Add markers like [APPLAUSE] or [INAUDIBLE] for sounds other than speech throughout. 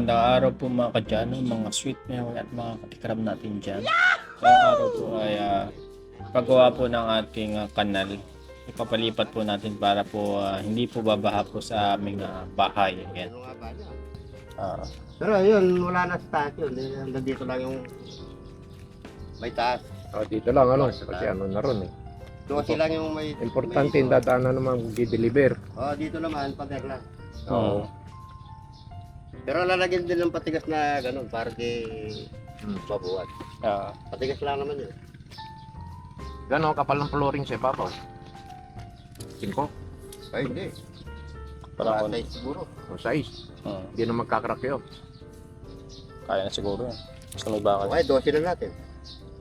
magandang araw po mga kadyano, mga sweet meal at mga katikram natin dyan. Ngayong araw po ay ah, paggawa po ng ating ah, kanal. Ipapalipat po natin para po ah, hindi po babaha po sa aming ah, bahay. Ayan. Ano nga ba niya? Ah, Pero ayun, wala na sa taas yun. Eh, Hanggang dito lang yung may taas. Oh, dito lang ano, kasi ano na ron eh. Dosi lang yung may... Importante, yung dadaanan naman mag-deliver. Oh, dito naman, pader lang. Oo. Pero lalagyan din ng patigas na ganun, para di Hmm. mabuhat. ah, Patigas lang naman yun. Gano'n kapal ng flooring sa ibabaw? Cinco Ay, hindi. parang Para siguro. o size. ah, Hindi na magkakrak yun. kaya na siguro yan. Basta may bakal. Okay, dosi na natin.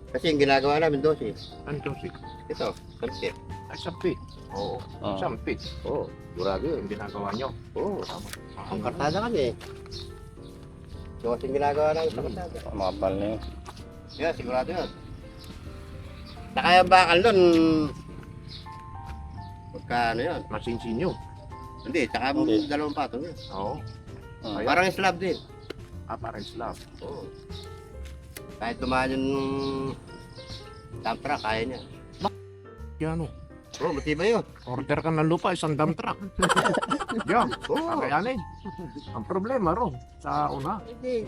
Kasi yung ginagawa namin, dosi. Ano to si? Ito, sampit. Ay, feet. Oo, isang feet. Oo, durado yun, ginagawa nyo. Oo. Ang kartada kami eh. Dosi yung ginagawa namin sa kartada. mga pal na yun. Yeah, sigurado yun. Saka yung bakal nun, magkano yun? Masinsin nyo. Hindi, saka Hindi. dalawang patong yun. Oo, Ah, Parang slab din. ah, parang slab. Oo. Kahit dumaan yung dump truck, kaya niya. Yan o. Oo, matibay yun. Order ka ng lupa, isang dump truck. [LAUGHS] Yan, Oo. kakayanin. Ang problema ro, sa una. Hindi,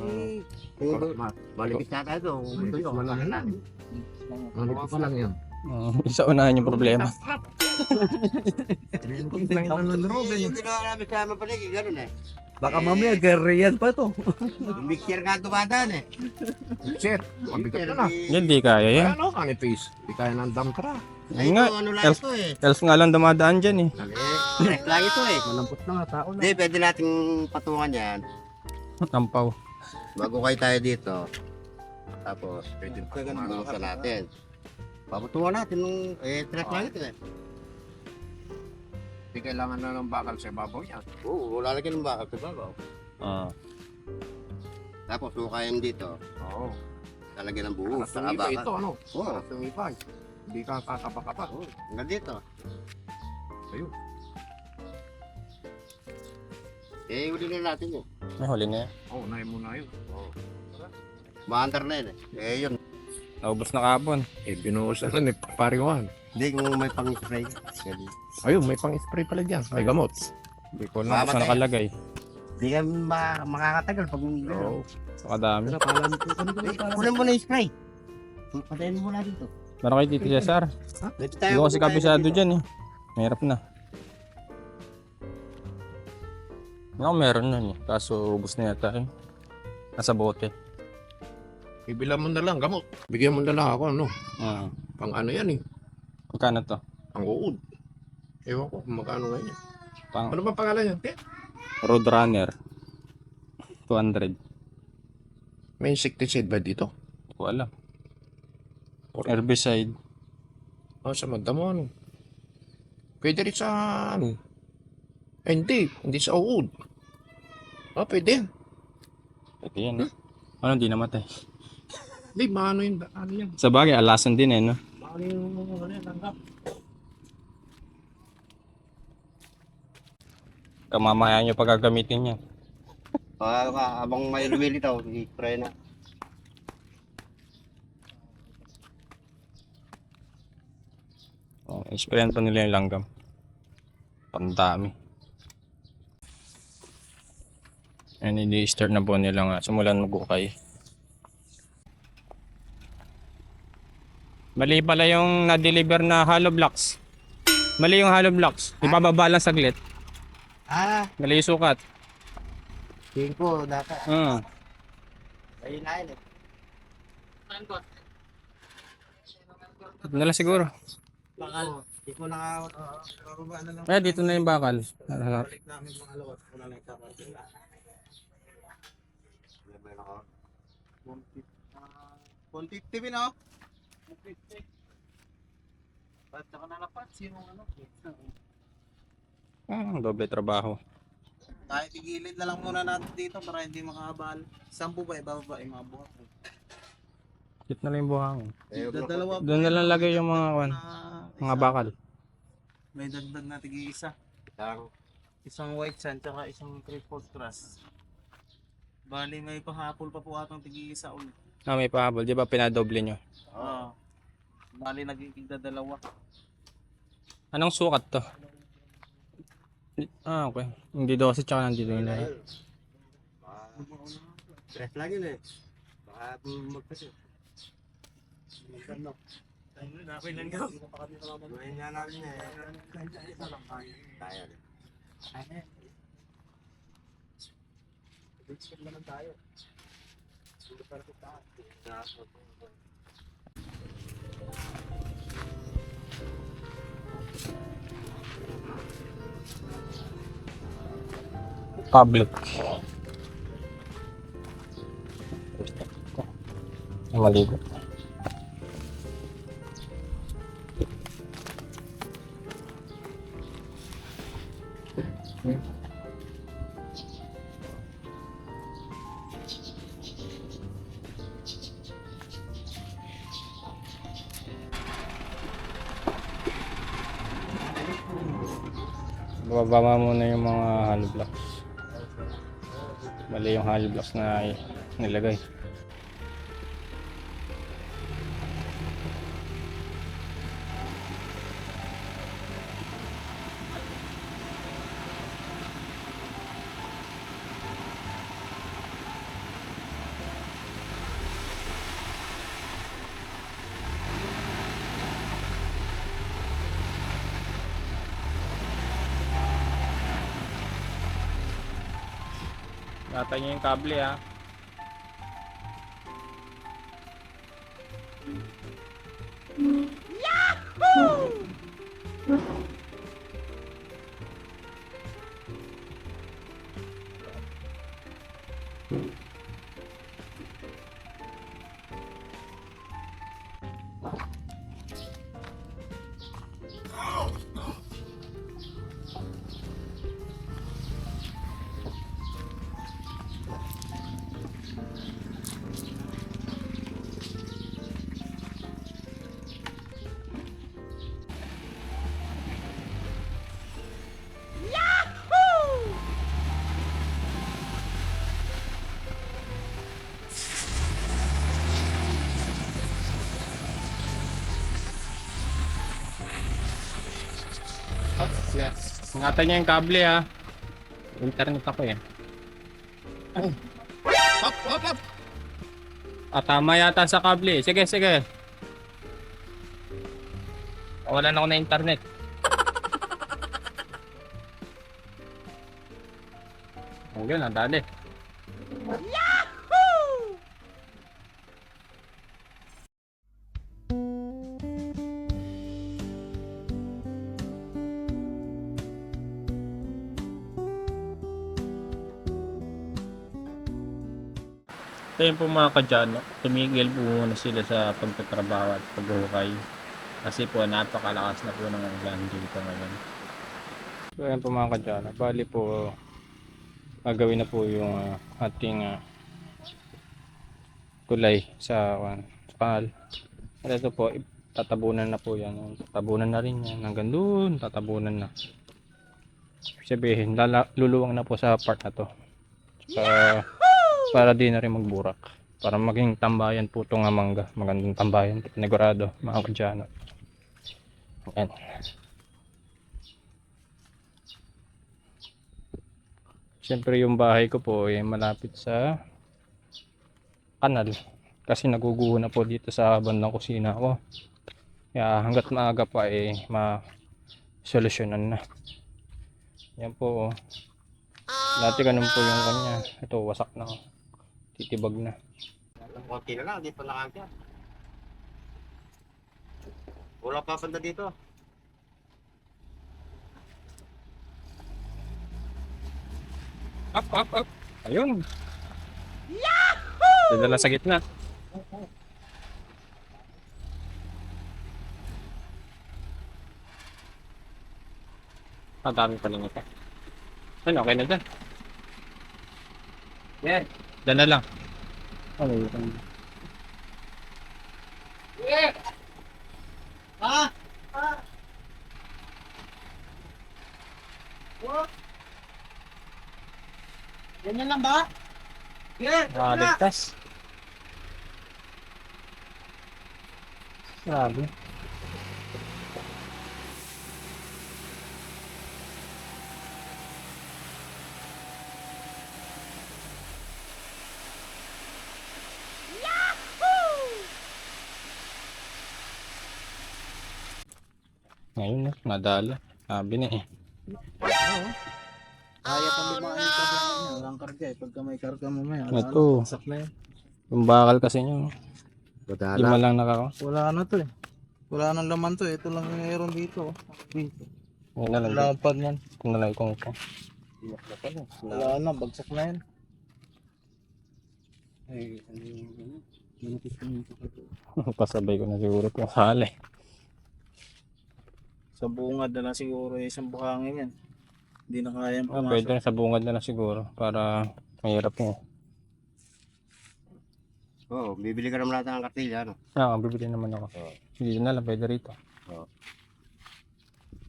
ma- Malimit na tayo. Hindi, wala na lang. Pa lang yan? ah, isa unahan yung problema. gano'n eh. Baka mamaya gariyan pa to. Mixer nga dumadaan eh. Shit, mabigat na na. Yan, di kaya yan. Ano, kanipis? Di kaya ng dump truck. Ay, Yun nga, ito, ano lang else- ito eh. Else nga lang dumadaan dyan eh. Eh, correct lang ito eh. Malampot na nga tao na. Hindi, pwede nating patungan yan. Tampaw. Magukay tayo dito. Tapos, pwede pa natin. Paputungan natin nung, eh, track lang ito eh. Di kailangan na ng bakal sa ibabaw yan. Oo, lalagyan ng bakal sa babaw. Ah, Tapos, sukayan dito. Oo. Lalagyan ng buo. Para Saka bakal. ito, ano? Oo. Tumibay. Hindi ka kakapa-kapa. Oo, hanggang dito. Ayun. Eh, huli na natin yun. may huli na yan. Oo, oh, unahin mo na yun. Maandar na yun eh. Eh, yun. Naubos na kapon. Eh, binuhos na ni Pariwan. Hindi, kung may pang-spray. Ayun, may pang-spray pala dyan. May gamot. Hindi ko na Mamatay. saan nakalagay. Hindi ka ma- makakatagal pag gano'n. Oo. Sa kadami. Ko Eh, kunin mo na yung spray. Patayin mo na dito. Meron kayo Tito Cesar. Dito Hindi ko kasi kabisado dito. dyan eh. Mahirap na. Ako meron nun eh. Kaso ubos na yata eh. Nasa bote. Ibilan mo na lang gamot. Bigyan mo na lang ako, ano? Ah. Pang ano yan eh. Magkano to? Pang uod. Ewan ko kung magkano ngayon yan. Pang Ano ba pangalan yan? Te? Roadrunner. 200. May insecticide ba dito? Hindi alam. Herbicide. Oh, sa madamo ano? Pwede rin sa ano? Eh, hindi. Hindi sa uod. Oh, pwede yan. Ito yan eh. Ano, di namatay. Hindi, maano yun. Ano yan? Sa bagay, alasan din eh, no? Ano yung ano yan, tanggap. Kamamaya nyo pag gagamitin yan. Ah, ah, habang may lumilitaw, i-spray na. Oh, isprayan pa nila yung langgam. Pandami. And i-start na po nila nga. Simulan magukay. Mali pala yung na-deliver na hollow blocks. Mali yung hollow blocks. Ibababa lang saglit. Ah, Mali yung sukat. tingin ko, dapat. Hmm. Ayun na yun eh. Ito na lang siguro. Bakal. Hindi ko na karuma na lang. Kaya dito na yung bakal. Balik namin mga lawat. Wala na yung Konti TV na oh. Ba't saka nalapat? Sino ano? Ah, doble trabaho. Tayo tigilid na lang muna natin dito para hindi makahabal. Sampu ba ibababa yung mga buhat? Kit na lang yung buhang. Eh, Dalawa Doon na lang lagay yung mga kwan, na mga bakal. May dagdag na tigi isa. Isang white sand tsaka isang triple grass. Bali may pahapol pa po atang tigil sa ulit. Ah, may pahabol. Di ba pinadoble nyo? Oo. Bali nagiging dalawa. Anong sukat to? Ah, okay. Hindi 12 tsaka nandito yun. Ayun. Stress lang yun eh. Baka magpasok. Ngayon nga namin eh. Tayo. Public. Maligo. Bababa muna yung mga hollow blocks. Mali yung hollow blocks na nilagay. Nata niyo yung kable ha. Ingatan niyo yung kable ha. Internet ako eh. Hop, hop, hop! Ah, tama yata sa kable. Sige, sige. Wala na ako na internet. [LAUGHS] Yun, ang dali. Ito yung po mga kadyano, tumigil po muna sila sa pagtatrabaho at paghuhukay. Kasi po napakalakas na po ng ulan dito ngayon. So ayan po mga kadyano, bali po gagawin na po yung ah, ating ah, kulay sa, uh, sa kanal. At ito po, tatabunan na po yan. Tatabunan na rin yan. Hanggang doon, tatabunan na. Sabihin, lala, luluwang na po sa part na to. Tsaka, para di na rin magburak. Para maging tambayan po itong mangga. Magandang tambayan. Negurado, mga kadyano. Ayan. Siyempre yung bahay ko po ay malapit sa kanal. Kasi naguguho na po dito sa bandang kusina ko. Kaya hanggat maaga pa eh ma-solusyonan na. Yan po. oh. Dati ganun po yung kanya. Ito wasak na. oh. Titibag na. Konti na lang, di pa nakagya. Wala pa banda dito. Up, up, up. Ayun. Yahoo! Dala sa gitna. Ang dami pa lang ito. Ano, okay na dyan. Yeah. Dyan na lang. Ano yun? Ah! Ah! What? Ganyan lang ba? Nakaligtas. Grabe. Ngayon na, nadala. Sabi na eh. Kaya pa lumaan yung karga niya. Walang karga eh. Pagka may karga mo may. Ito. Sak na yun. Yung bakal kasi nyo. Madala. Lima lang nakaka. Wala na to eh. Wala nang laman to eh. Ito lang yung meron dito. oh. Dito. Na lang. Lapad yan. Kung na lang kung ito. Wala na. Bagsak na yan. [LAUGHS] Pasabay ko na siguro itong sali. Sa bungad na lang siguro eh. Isang buhangin yan. Hindi na kaya Ah, pumasok. pwede na sa bungad na lang siguro para mahirap nga. Oo, bibili ka naman natin ng kartilya, ano? Ah, bibili naman ako. Hindi na lang, pwede rito.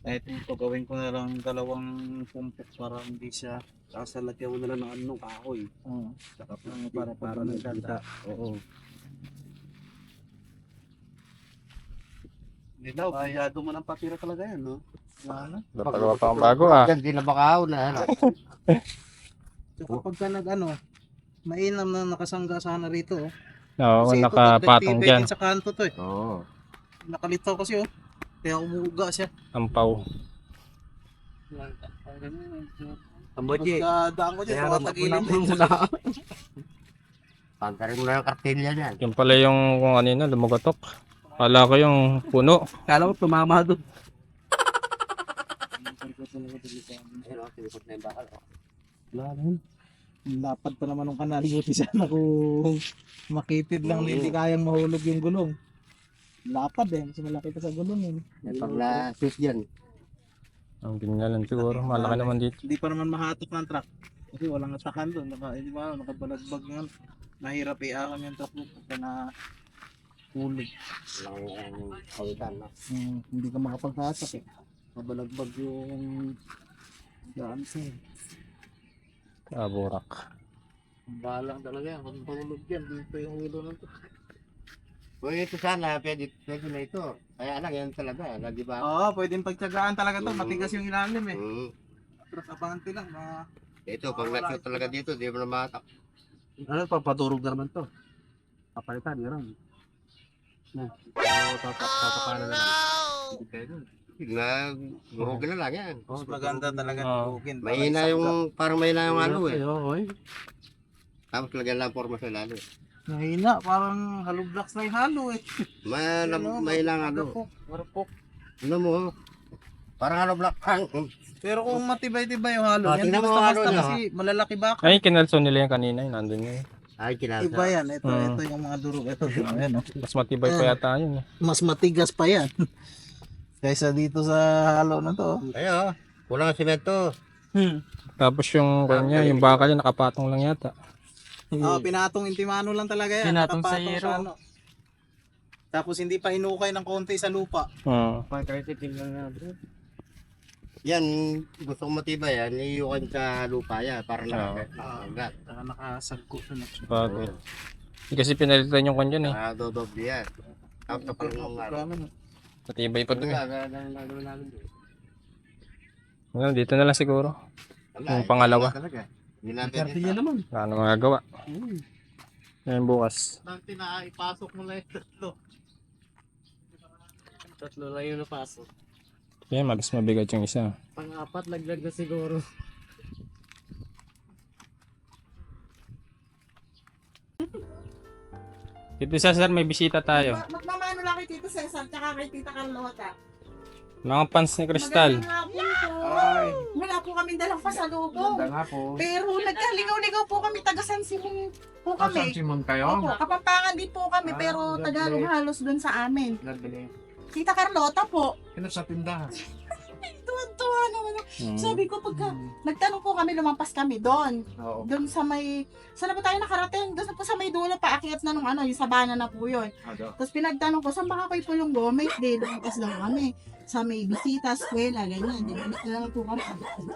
Eh, ito gawin ko na lang dalawang pumpok para hindi siya Sasalagyan mo na lang ng ano, kahoy. uh, Saka para para nagdada. Oo. Hindi daw, bayado mo ng patira talaga yan, no? Wala na. Napagawa pa akong bago ah. Hindi na bakaw na, ano? [LAUGHS] So, kapag ka nag ano, mainam na nakasangga sana rito. Oh. Oo, Kasi ito, nakapatong nagtitibay dyan. din sa kanto to eh. Oo. Nakalitaw kasi oh. Kaya umuga siya. Ampaw. Tamboji. Pagkadaan ko dyan, tagilid. muna. [LAUGHS] Pantarin mo na yung kartilya niyan. Yung pala yung kung kanina, lumagotok. Kala ko yung puno. Kala ko tumama doon. Lapad pa naman ng kanal. Buti sana kung makitid lang hindi kayang mahulog yung gulong. Lapad eh. Mas malaki pa sa gulong yun. Yan, pag na-sus dyan. Ang lang siguro. Malaki naman dito. Hindi pa naman mahatok ng truck. Kasi walang atakan doon. Naka, hindi ba, nakabalagbag nga. Mahirap iahon yung truck mo pagka na hulog. Walang um, kawitan, no? Hmm, hindi ka makapaghatak eh. Mabalagbag yung daan sa Ah, burak. Balang talaga yan. Kung mahulog yan, dito yung ulo ng truck. Kung ito sana, pwede, pwede na ito. Kaya lang, yan talaga. Lagi ba? Oo, pwedeng pagtsagaan talaga to. Matigas yung ilalim eh. Mm. Tapos abangante lang. Mga... Ito, pag na-shoot talaga dito, di mo na matak. Ano, papaturog na naman to. Papalitan, gano'n. Na. So, tatak tatapanan na lang. Hindi pwede. Na, gurugin na lang yan. Oh, Mas maganda talaga. Oo. Hugin. Mahina yung, parang mahina yung ano eh. Oo, eh. Tapos lagyan lang forma sa lalo. Mahina. Parang hollow blocks na yung halo eh. [LAUGHS] May, Ano, mahina ang ano. Marupok. Ano mo? Parang ano black pang. Pero kung matibay-tibay yung halo, Ah, yan tingnan mo basta ang basta halo niya, kasi malalaki ba? Ay, kinalso nila yung kanina. Yung nandun yun. Ay, kinasa. Iba yan. Ito, Mm. ito yung mga durog. Ito, ayan oh. Mas matibay pa yata yun. eh. Mas matigas pa yan. [LAUGHS] Kaysa dito sa halo na to. Ay, oh. Kulang ang simento. Hmm. Tapos yung kanya, yung bakal yun, nakapatong lang yata. Ah, pinatong intimano lang talaga yan. Pinatong sa Nakapatong yero. ano. Tapos hindi pa inukay ng konti sa lupa. Hmm. Yan, gusto kong matibay yan, iiukan sa lupa yan para Oo. na nakagat. Saka nakasagko sa Bagay. Kasi pinalitan yung kanya eh. Ah, dodoble yan. Tapos tapos ng ano. Matibay pa Ito dun eh. nga, ganun ang gagawin namin. Well, dito na lang siguro. Wala, Yung eh, pangalawa. wala Talaga. Hindi natin Kartilya naman. Wala na magagawa. Ngayon bukas. Dati na ipasok mo na yung tatlo. Tatlo lang yung napasok. Kaya mabis mabigat yung isa. Pang-apat, laglag na siguro. Tito Cesar, may bisita tayo. Magmamano lang kay Tito Cesar tsaka kay Tita Carlota. Mga pants ni Crystal. Po. Wala po kami dalang pasalubong. nga po. Pero nagkaligaw-ligaw po kami, taga San Simon po kami. Simon kayo? Opo, kapampangan din po kami, Ah, pero Tagalog halos dun sa amin. Nagbili. Tita Carlota po. Ano sa tindahan? [LAUGHS] Tuwan-tuwa naman. ako. Hmm. Sabi ko, pagka nagtanong po kami, lumampas kami doon. Oo. Doon sa may, saan na ba tayo nakarating? Doon po sa may dulo, paakyat na nung ano, yung sabana na po yun. Ano? Tapos pinagtanong ko, saan ba kayo po yung gomit? Di, lumabas lang kami. Sa may bisita, eskwela, ganyan. Di ba? na lang po kami.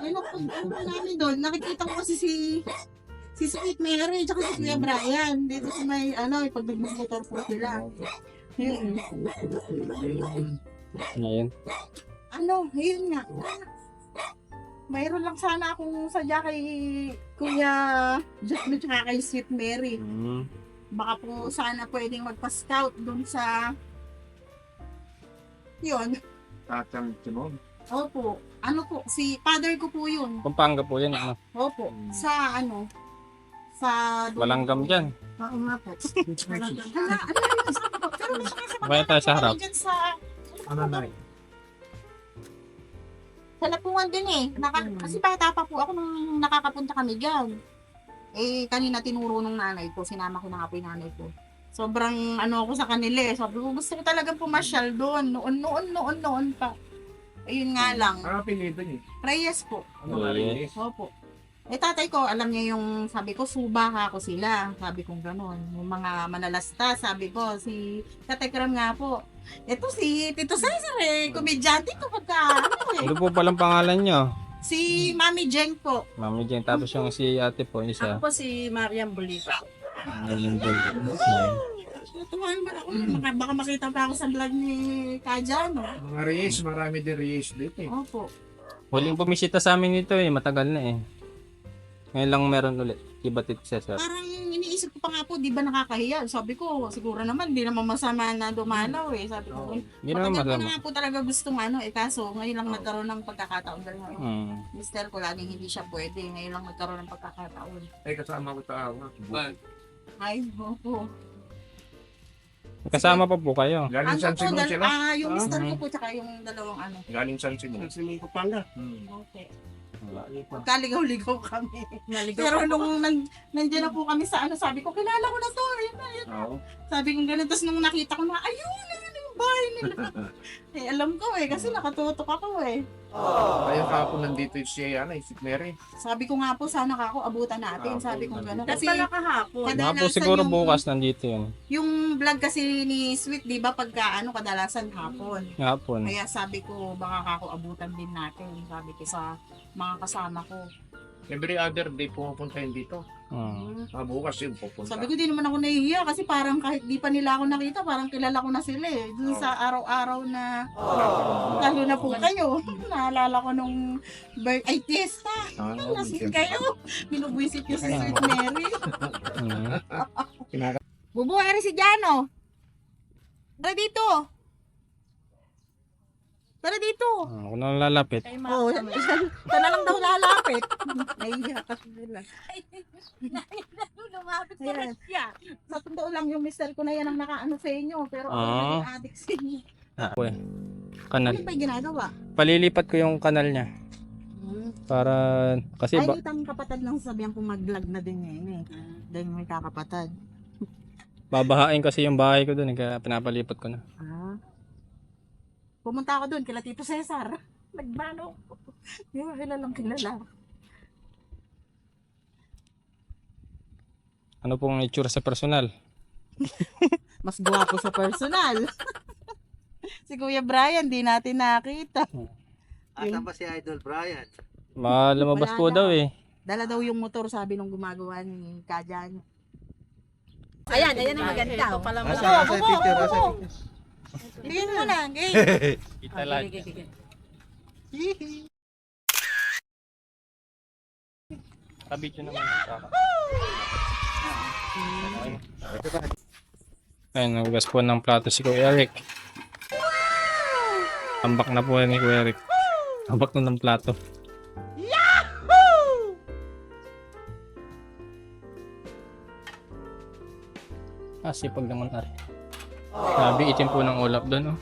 Ay, nagpunta po namin doon. Nakikita ko kasi si Si Sweet Mary, tsaka si Kuya Brian. Dito sa may, ano, pag nagmumotor po sila. Ngayon. Ano, yun nga. Mayroon lang sana akong sadya kay Kuya Jasmine tsaka kay Sweet Mary. Mm. Baka po sana pwedeng magpa-scout dun sa... Yun. Tatang Timon. Opo. Ano po, si father ko po yun. Pampanga po yan. Ano? Opo. Sa ano? Sa... Balanggam dyan. Oo nga po. [LAUGHS] Hala, ano yun? Pero may mga Kaya tayo sa harap. dyan sa... Ano na Sa Lapungan din eh. Naka, kasi bata pa po ako nung nakakapunta kami dyan. Eh, kanina tinuro nung nanay ko. Sinama ko na nga po yung nanay ko. Sobrang ano ako sa kanila eh. Sabi ko, gusto ko talagang pumasyal doon. Noon, noon, noon, noon pa. Ayun nga lang. Ang apelido niyo. Reyes po. Ano na rin eh? Opo. Eh tatay ko, alam niya yung, sabi ko, suba ka ako sila. Sabi ko gano'n. Yung mga manalasta, sabi ko, si Tatay Kram nga po. Ito si Tito Cesar eh, komedyante ko pagka, ano eh. Ano po palang pangalan nyo? Si Mami Jeng po. Mami Jane. Tapos yung si ate po, isa. Ako po si Mariam Bolita. Ngayon po. Natuwa naman ako. Baka, baka makita pa ako sa vlog ni Kajano. Mga Reyes, marami din Reyes dito eh. Opo. Huling bumisita sa amin ito eh. Matagal na eh. Ngayon lang meron ulit. Kibatit Cesar. Parang iniisip ko pa nga po, di ba nakakahiya? Sabi ko, siguro naman, di naman masama na dumalaw eh. Sabi ko, Hindi naman masama. na nga po talaga gustong ano eh. Kaso, ngayon lang nagkaroon ng pagkakataon. Dahil nga, Hmm. mister ko laging hindi siya pwede. Ngayon lang nagkaroon ng pagkakataon. Ay, kasama ko taawa. Ay, opo. Kasama pa po kayo. Galing Ano San po, Simon sila. ah, yung Ah. mister ko po, tsaka yung dalawang ano. Galing San Simon. Sa Siming Kapanga. Okay. Magkaligaw-ligaw kami. Pero nung nan, nandiyan na po kami sa ano, sabi ko, kilala ko na to. Ayun na, ayun. Oo. Sabi ko ganun. Tapos nung nakita ko na, ayun, ayun yung nila. [LAUGHS] eh, alam ko eh, kasi nakatutok ako eh. Ayun kahapon nandito yung si Ana, si Mary. Sabi ko nga po, sana kako abutan natin. Ah, Sabi ko gano'n. Kasi kahapon. Mga po kadalasan siguro yung, bukas nandito yun. yung vlog kasi ni Sweet, di ba, pagka ano, kadalasan hapon. Hapon. Kaya sabi ko, baka kako abutan din natin. Sabi ko sa mga kasama ko. Every other day pumupunta yun dito. Hmm. Ah, bukas yun pupunta. Sabi ko, di naman ako nahihiya kasi parang kahit di pa nila ako nakita, parang kilala ko na sila eh. Dun sa araw-araw na, lalo na po kayo. [LAUGHS] Naalala ko nung birth, ay, fiesta. Ah, Nasin kayo. [LAUGHS] Binubwisit niyo si Sweet Mary. [LAUGHS] Hmm. Bubuhay si Jano. Tara dito. Tara dito. Ah, Ako na lalapit. Oo, oh, siya na lang daw lalapit. [LAUGHS] Nahihiya kasi nila. Lumapit sa sa siya. Sa totoo lang yung mister ko na yan ang nakaano sa inyo. Pero ako Ah. naging addict sa inyo. Ah, eh. Kanal. Ano ba yung ginagawa? Palilipat ko yung kanal niya. Para, kasi Ay, ba, itang kapatid lang sabihan kong mag-vlog na din ngayon eh. Dahil may kakapatid. babahain kasi yung bahay ko dun. eh, Kaya pinapalipat ko na. Ah. Pumunta ako doon kila Tito Cesar. Nagbano. Di ba kilalang kilala? Ano pong itsura sa personal? [LAUGHS] Mas gwapo sa personal. [LAUGHS] si Kuya Brian, di natin nakita. Asa pa si Idol Brian? Malumabas po daw eh. Dala daw yung motor, sabi nung gumagawa ni Kajan. Ayan, ayan ang maganda. Ito pala Asa, asa yung picture? Asa Tingin mo na, [LAUGHS] gay. Kita lahat. Tabi ko naman. Ayun, nagugas po ng plato si Kuya Eric. Tambak na po yan ni Kuya Eric. Tambak na ng plato. Ah, sipag naman ari. Sabi, itim po ng ulap doon, oh.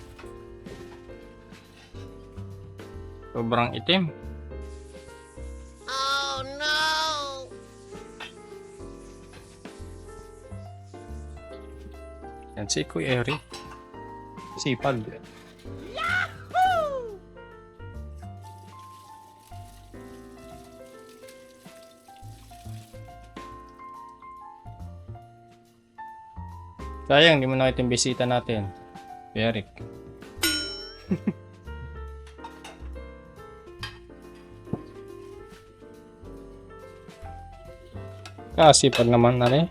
Sobrang itim. Yan si Kuya Eric. Sipag. Sayang, di mo nakita yung bisita natin. Eric. [LAUGHS] Kasi pag naman na rin.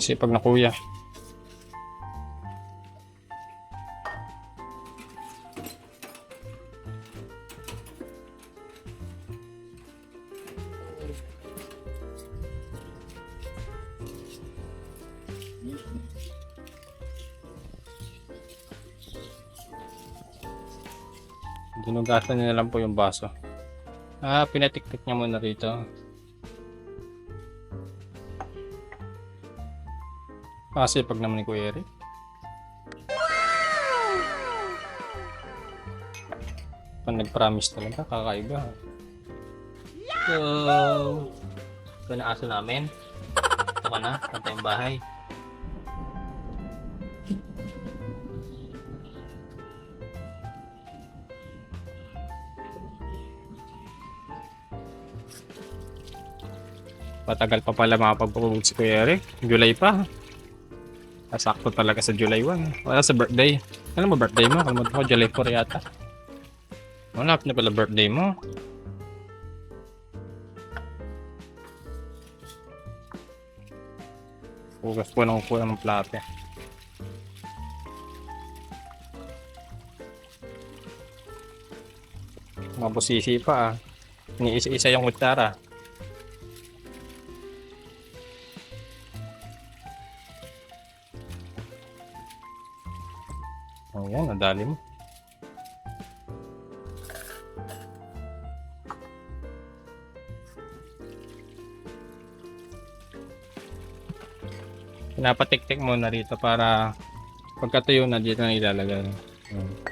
Masipag na kuya. Ginugasan niya na lang po yung baso. Ah, pinatiktik niya muna rito. Kasi pag naman ni Kuya Eric. Pag nag-promise talaga, kakaiba. So, ito na aso namin. Ito ka na, ito yung bahay. Patagal pa pala makapagpapabog si Kuya Eric. July pa. Nasakto talaga sa July 1. Wala sa birthday. Ano mo birthday mo? Kalimutan ko, July 4 yata. Wala na pala birthday mo. Hugas po ng kuha ng plato. Mabusisi pa ah. Iniisa-isa yung kutsara. Nadali mo. Pinapatiktik muna rito para pagkatuyo na dito na ilalagay. Ayan.